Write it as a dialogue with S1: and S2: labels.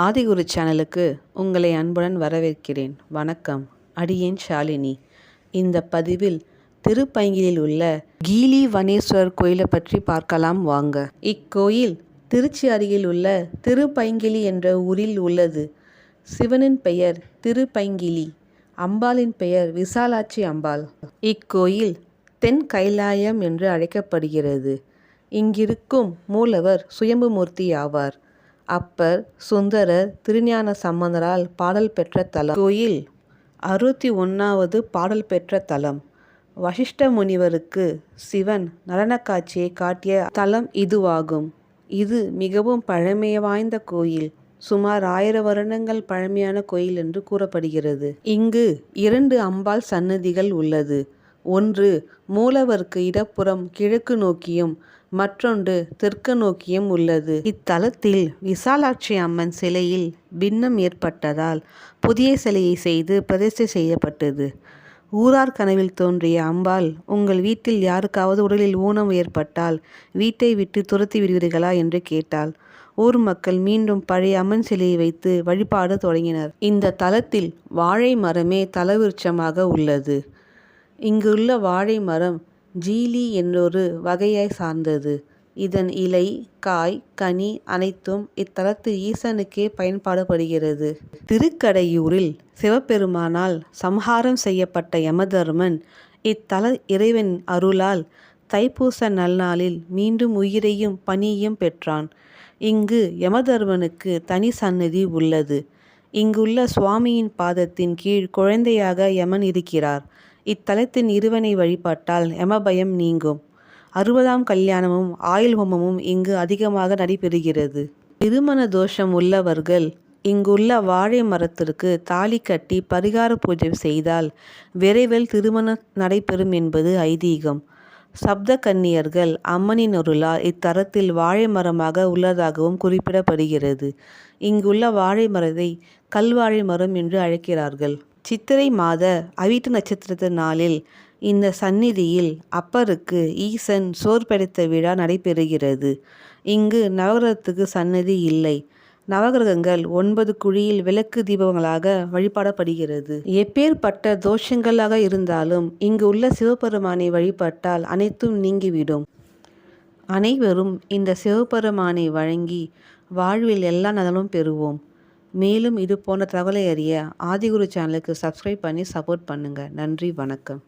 S1: ஆதிகுரு சேனலுக்கு உங்களை அன்புடன் வரவேற்கிறேன். வணக்கம். அடியேன் ஷாலினி. இந்த பதிவில் திருப்பைங்கிலில் உள்ள கீலி வனேஸ்வரர் கோயிலை பற்றி பார்க்கலாம் வாங்க. இக்கோயில் திருச்சி அருகில் உள்ள திருப்பைங்கிலி என்ற ஊரில் உள்ளது. சிவனின் பெயர் திருப்பைங்கிலி அம்பாளின் பெயர் விசாலாட்சி அம்பாள். இக்கோயில் தென் கைலாயம் என்று அழைக்கப்படுகிறது. இங்கிருக்கும் மூலவர் சுயம்புமூர்த்தி ஆவார். அப்பர் சுந்தரர் திருஞான சம்பந்தரால் பாடல் பெற்ற தலம். கோயில் அறுபத்தி ஒன்றாவது பாடல் பெற்ற தலம். வசிஷ்ட முனிவருக்கு சிவன் நடனக்காட்சியை காட்டிய தலம் இதுவாகும். இது மிகவும் பழமை வாய்ந்த கோயில். சுமார் ஆயிரம் வருடங்கள் பழமையான கோயில் என்று கூறப்படுகிறது. இங்கு இரண்டு அம்பாள் சன்னதிகள் உள்ளது. ஒன்று மூலவருக்கு இடப்புறம் கிழக்கு நோக்கியும் மற்றொன்று தெற்கு நோக்கியும் உள்ளது. இத்தலத்தில் விசாலாட்சி அம்மன் சிலையில் பின்னம் ஏற்பட்டதால் புதிய சிலையை செய்து பிரதிஷ்டை செய்யப்பட்டது. ஊரார் கனவில் தோன்றிய அம்பாள் உங்கள் வீட்டில் யாருக்காவது உடலில் ஊனம் ஏற்பட்டால் வீட்டை விட்டு துரத்தி விடுவீர்களா? என்று கேட்டாள். ஊர் மக்கள் மீண்டும் பழைய அம்மன் சிலையை வைத்து வழிபாடு தொடங்கினர். இந்த தலத்தில் வாழை மரமே தலவிருட்சமாக உள்ளது. இங்குள்ள வாழை மரம் ஜீலி என்றொரு வகையை சார்ந்தது. இதன் இலை காய் கனி அனைத்தும் இத்தலத்து ஈசனுக்கே பயன்பாடுபடுகிறது. திருக்கடையூரில் சிவபெருமானால் சம்ஹாரம் செய்யப்பட்ட யமதர்மன் இத்தல இறைவன் அருளால் தைப்பூச நல்நாளில் மீண்டும் உயிரையும் பணியையும் பெற்றான். இங்கு யமதர்மனுக்கு தனி சன்னதி உள்ளது. இங்குள்ள சுவாமியின் பாதத்தின் கீழ் குழந்தையாக யமன் இருக்கிறார். இத்தலத்தின் இருவனை வழிபாட்டால் எமபயம் நீங்கும். அறுபதாம் கல்யாணமும் ஆயுள் ஹோமமும் இங்கு அதிகமாக நடைபெறுகிறது. திருமண தோஷம் உள்ளவர்கள் இங்குள்ள வாழை மரத்திற்கு தாலி கட்டி பரிகார பூஜை செய்தால் விரைவில் திருமணம் நடைபெறும் என்பது ஐதீகம். சப்த கன்னியர்கள் அம்மனின் அருளால் இத்தரத்தில் வாழை மரமாக உள்ளதாகவும் குறிப்பிடப்படுகிறது. இங்குள்ள வாழை மரத்தை கல்வாழை மரம் என்று அழைக்கிறார்கள். சித்திரை மாத அவிட்டு நட்சத்திரத்து நாளில் இந்த சந்நிதியில் அப்பருக்கு ஈசன் சோர்படைத்த விழா நடைபெறுகிறது. இங்கு நவகிரகத்துக்கு சன்னதி இல்லை. நவகிரகங்கள் ஒன்பது குழியில் விளக்கு தீபங்களாக வழிபாடப்படுகிறது. எப்பேற்பட்ட தோஷங்களாக இருந்தாலும் இங்கு உள்ள சிவபெருமானை வழிபட்டால் அனைத்தும் நீங்கிவிடும். அனைவரும் இந்த சிவபெருமானை வழங்கி வாழ்வில் எல்லா நலனும் பெறுவோம். மேலும் இது போன்ற தகவலை அறிய ஆதிகுரு சேனலுக்கு சப்ஸ்கிரைப் பண்ணி சப்போர்ட் பண்ணுங்கள் நன்றி வணக்கம்.